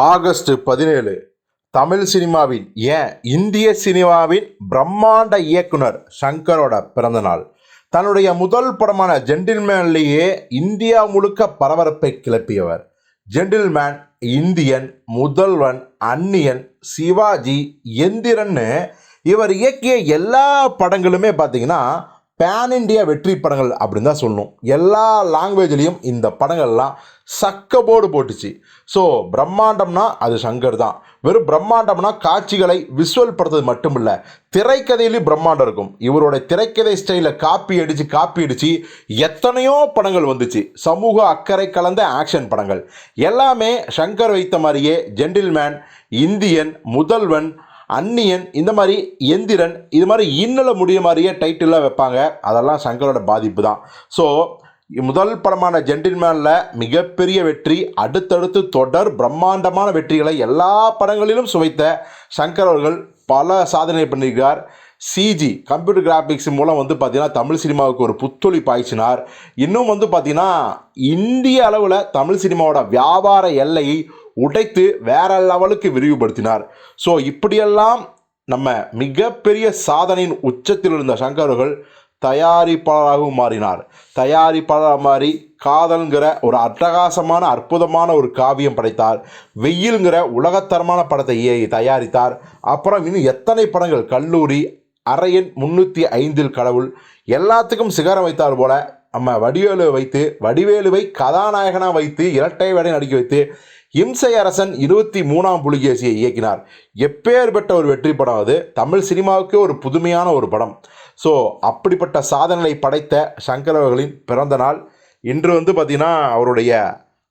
August பதினேழு. தமிழ் சினிமாவின் ஏன்? இந்திய சினிமாவின் பிரம்மாண்ட இயக்குனர் சங்கரோட பிறந்தநாள். தன்னுடைய முதல் படமான ஜென்டில்மேன்லேயே இந்தியா முழுக்க பரபரப்பை கிளப்பியவர். ஜென்டில்மேன் இந்தியன் முதல்வன் அந்நியன் சிவாஜி எந்திரன்னு இவர் இயக்கிய எல்லா படங்களுமே பார்த்தீங்கன்னா பேன் இண்டியா வெற்றி படங்கள் அப்படின்னு தான் சொல்லணும். எல்லா லாங்குவேஜ்லேயும் இந்த படங்கள்லாம் சக்கபோடு போட்டுச்சு. ஸோ பிரம்மாண்டம்னா அது சங்கர் தான். வெறும் பிரம்மாண்டம்னா காட்சிகளை விஷுவல் படுத்துறது மட்டும் இல்லை திரைக்கதையிலையும் பிரம்மாண்டம் இருக்கும். இவரோட திரைக்கதை ஸ்டைலை காப்பி அடித்து காப்பி அடித்து எத்தனையோ படங்கள் வந்துச்சு. சமூக அக்கறை கலந்த ஆக்ஷன் படங்கள். எல்லாமே சங்கர் வைத்த மாதிரியே ஜென்டில்மேன் இந்தியன் முதல்வன் அந்நியன் இந்த மாதிரி எந்திரன் இது மாதிரி இன்னல முடிய மாதிரியே டைட்டிலாக வைப்பாங்க. அதெல்லாம் சங்கரோட பாதிப்பு தான். ஸோ முதல் படமான ஜென்டில்மேனில் மிகப்பெரிய வெற்றி அடுத்தடுத்து தொடர் பிரம்மாண்டமான வெற்றிகளை எல்லா படங்களிலும் சுவைத்த சங்கர் அவர்கள் பல சாதனை பண்ணியிருக்கார். சிஜி கம்ப்யூட்டர் கிராஃபிக்ஸ் மூலம் வந்து பார்த்திங்கன்னா தமிழ் சினிமாவுக்கு ஒரு புத்தொழி பாய்ச்சினார். இன்னும் வந்து பார்த்தீங்கன்னா இந்திய அளவில் தமிழ் சினிமாவோட வியாபார எல்லையை உடைத்து வேற லெவலுக்கு விரிவுபடுத்தினார். ஸோ இப்படியெல்லாம் நம்ம மிகப்பெரிய சாதனையின் உச்சத்தில் இருந்த சங்கர் தயாரிப்பாளராகவும் மாறினார். தயாரிப்பாளராக மாறி காதல்ங்கிற ஒரு அட்டகாசமான அற்புதமான ஒரு காவியம் படைத்தார். வெயில்ங்கிற உலகத்தரமான படத்தை ஏ- தயாரித்தார். அப்புறம் இன்னும் எத்தனை படங்கள்? கல்லூரி அரையன் முன்னூற்றி ஐந்தில் கடவுள் எல்லாத்துக்கும் சிகரம் வைத்தார் போல நம்ம வடிவேலுவை வைத்து வடிவேலுவை கதாநாயகனாக வைத்து இரட்டை வேடை நடிக்க வைத்து இம்சை அரசன் இருபத்தி மூணாம் புலிகேசியை இயக்கினார். எப்பேற்பட்ட ஒரு வெற்றி படம் அது. தமிழ் சினிமாவுக்கு ஒரு புதுமையான ஒரு படம். ஸோ அப்படிப்பட்ட சாதனைகளை படைத்த சங்கர் அவர்களின் பிறந்த நாள். இன்று வந்து பார்த்திங்கன்னா அவருடைய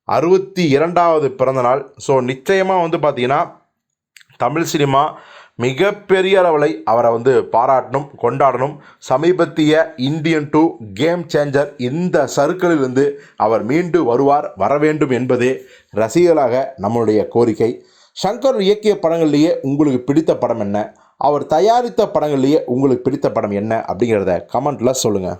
அறுபத்தி இரண்டாவது பிறந்த நாள். ஸோ நிச்சயமாக வந்து பார்த்திங்கன்னா தமிழ் சினிமா மிகப்பெரிய அளவில் அவரை வந்து பாராட்டணும் கொண்டாடணும். சமீபத்திய இந்தியன் டூ கேம் சேஞ்சர் இந்த சர்க்கிளிலிருந்து அவர் மீண்டு வருவார் வர வேண்டும் என்பதே ரசிகர்களாக நம்மளுடைய கோரிக்கை. சங்கர் இயக்கிய படங்கள்லேயே உங்களுக்கு பிடித்த படம் என்ன? அவர் தயாரித்த படங்கள்லேயே உங்களுக்கு பிடித்த படம் என்ன? அப்படிங்கிறத கமெண்ட்டில் சொல்லுங்கள்